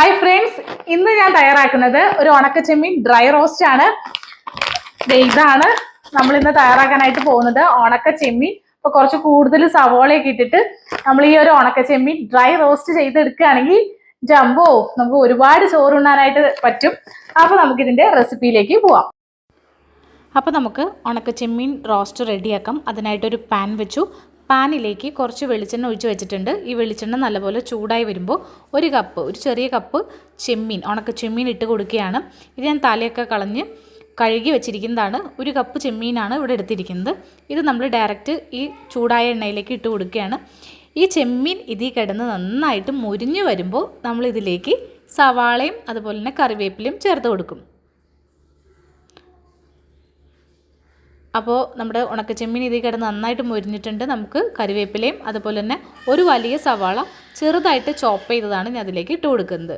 Hi friends ഇന്ന് ഞാൻ തയ്യാറാക്കുന്നത് ഒരു ഉണക്കച്ചെമ്മീൻ ഡ്രൈ റോസ്റ്റ് ആണ്. ഇതാണ് നമ്മൾ ഇന്ന് തയ്യാറാക്കാനായിട്ട് പോകുന്നത് ഉണക്കച്ചെമ്മീൻ. ഇപ്പൊ കുറച്ച് കൂടുതൽ സവോളയൊക്കെ ഇട്ടിട്ട് നമ്മൾ ഈ ഒരു ഉണക്കച്ചെമ്മീൻ ഡ്രൈ റോസ്റ്റ് ചെയ്തെടുക്കുകയാണെങ്കിൽ ജമ്പോ നമുക്ക് ഒരുപാട് ചോറുണ്ണാനായിട്ട് പറ്റും. അപ്പൊ നമുക്ക് ഇതിന്റെ റെസിപ്പിയിലേക്ക് പോവാം. അപ്പോൾ നമുക്ക് ഉണക്കച്ചെമ്മീൻ റോസ്റ്റ് റെഡിയാക്കാം അതിനായിട്ടൊരു പാൻ വെച്ചു. പാനിലേക്ക് കുറച്ച് വെളിച്ചെണ്ണ ഒഴിച്ച് വെച്ചിട്ടുണ്ട്. ഈ വെളിച്ചെണ്ണ നല്ലപോലെ ചൂടായി വരുമ്പോൾ ഒരു കപ്പ് ഒരു ചെറിയ കപ്പ് ചെമ്മീൻ ഉണക്ക ചെമ്മീൻ ഇട്ട് കൊടുക്കുകയാണ്. ഇത് ഞാൻ തലയൊക്കെ കളഞ്ഞ് കഴുകി വെച്ചിരിക്കുന്നതാണ്. ഒരു കപ്പ് ചെമ്മീനാണ് ഇവിടെ എടുത്തിരിക്കുന്നത്. ഇത് നമ്മൾ ഡയറക്റ്റ് ഈ ചൂടായ എണ്ണയിലേക്ക് ഇട്ട് കൊടുക്കുകയാണ്. ഈ ചെമ്മീൻ ഇതിൽ കിടന്ന് നന്നായിട്ട് മുരിഞ്ഞു വരുമ്പോൾ നമ്മളിതിലേക്ക് സവാളയും അതുപോലെ തന്നെ കറിവേപ്പിലയും ചേർത്ത് കൊടുക്കും. അപ്പോൾ നമ്മുടെ ഉണക്കച്ചെമ്മീൻ ഇതിൽ കിടന്ന് നന്നായിട്ട് മുരിഞ്ഞിട്ടുണ്ട്. നമുക്ക് കറിവേപ്പിലയും അതുപോലെ തന്നെ ഒരു വലിയ സവാള ചെറുതായിട്ട് ചോപ്പ് ചെയ്തതാണ് ഞാൻ അതിലേക്ക് ഇട്ട് കൊടുക്കുന്നത്.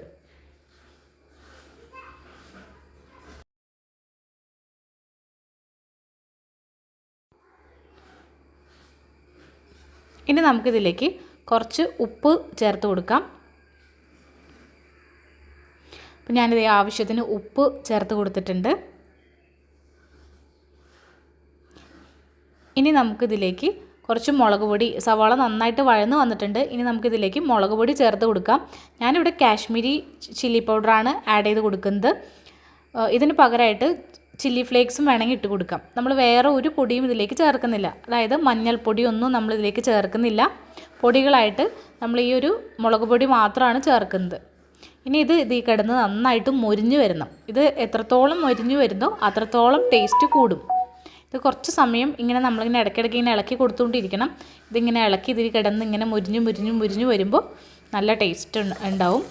ഇനി നമുക്കിതിലേക്ക് കുറച്ച് ഉപ്പ് ചേർത്ത് കൊടുക്കാം. അപ്പം ഞാനിത് ആവശ്യത്തിന് ഉപ്പ് ചേർത്ത് കൊടുത്തിട്ടുണ്ട്. ഇനി നമുക്കിതിലേക്ക് കുറച്ച് മുളക് പൊടി സവാള നന്നായിട്ട് വഴന്ന് വന്നിട്ടുണ്ട്. ഇനി നമുക്കിതിലേക്ക് മുളക് പൊടി ചേർത്ത് കൊടുക്കാം. ഞാനിവിടെ കാശ്മീരി ചില്ലി പൗഡറാണ് ആഡ് ചെയ്ത് കൊടുക്കുന്നത്. ഇതിന് പകരമായിട്ട് ചില്ലി ഫ്ലേക്സും വേണമെങ്കിൽ ഇട്ട് കൊടുക്കാം. നമ്മൾ വേറെ ഒരു പൊടിയും ഇതിലേക്ക് ചേർക്കുന്നില്ല. അതായത് മഞ്ഞൾപ്പൊടിയൊന്നും നമ്മൾ ഇതിലേക്ക് ചേർക്കുന്നില്ല. പൊടികളായിട്ട് നമ്മൾ ഈ ഒരു മുളക് പൊടി മാത്രമാണ് ചേർക്കുന്നത്. ഇനി ഇത് ഇതിൽ കിടന്ന് നന്നായിട്ട് മൊരിഞ്ഞ് വരണം. ഇത് എത്രത്തോളം മൊരിഞ്ഞ് വരുന്നോ അത്രത്തോളം ടേസ്റ്റ് കൂടും. ഇത് കുറച്ച് സമയം ഇങ്ങനെ നമ്മളിങ്ങനെ ഇടയ്ക്കിടയ്ക്ക് ഇങ്ങനെ ഇളക്കി കൊടുത്തുകൊണ്ടിരിക്കണം. ഇതിങ്ങനെ ഇളക്കി ഇതിൽ കിടന്ന് ഇങ്ങനെ മുരിഞ്ഞ് മുരിഞ്ഞ് മുരിഞ്ഞ് വരുമ്പോൾ നല്ല ടേസ്റ്റ് ഉണ്ടാവും.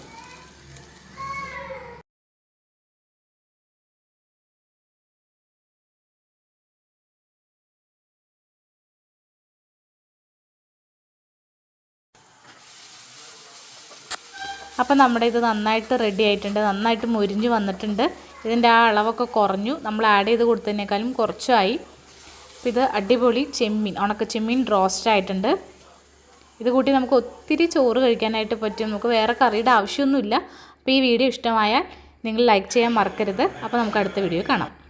അപ്പം നമ്മുടെ ഇത് നന്നായിട്ട് റെഡി ആയിട്ടുണ്ട്. നന്നായിട്ട് മുരിഞ്ഞ് വന്നിട്ടുണ്ട്. ഇതിന്റെ ആ അളവൊക്കെ കുറഞ്ഞു. നമ്മൾ ആഡ് ചെയ്ത് കൊടുത്തതിനേക്കാളും കുറച്ചായി. ഇത് അടിപൊളി ചെമ്മീൻ ഉണക്ക ചെമ്മീൻ റോസ്റ്റ് ആയിട്ടുണ്ട്. ഇത് കൂട്ടി നമുക്ക് ഒത്തിരി ചോറ് കഴിക്കാനായിട്ട് പറ്റും. നമുക്ക് വേറെ കറിയുടെ ആവശ്യമൊന്നുമില്ല. അപ്പോൾ ഈ വീഡിയോ ഇഷ്ടമായാൽ നിങ്ങൾ ലൈക്ക് ചെയ്യാൻ മറക്കരുത്. അപ്പോൾ നമുക്ക് അടുത്ത വീഡിയോ കാണാം.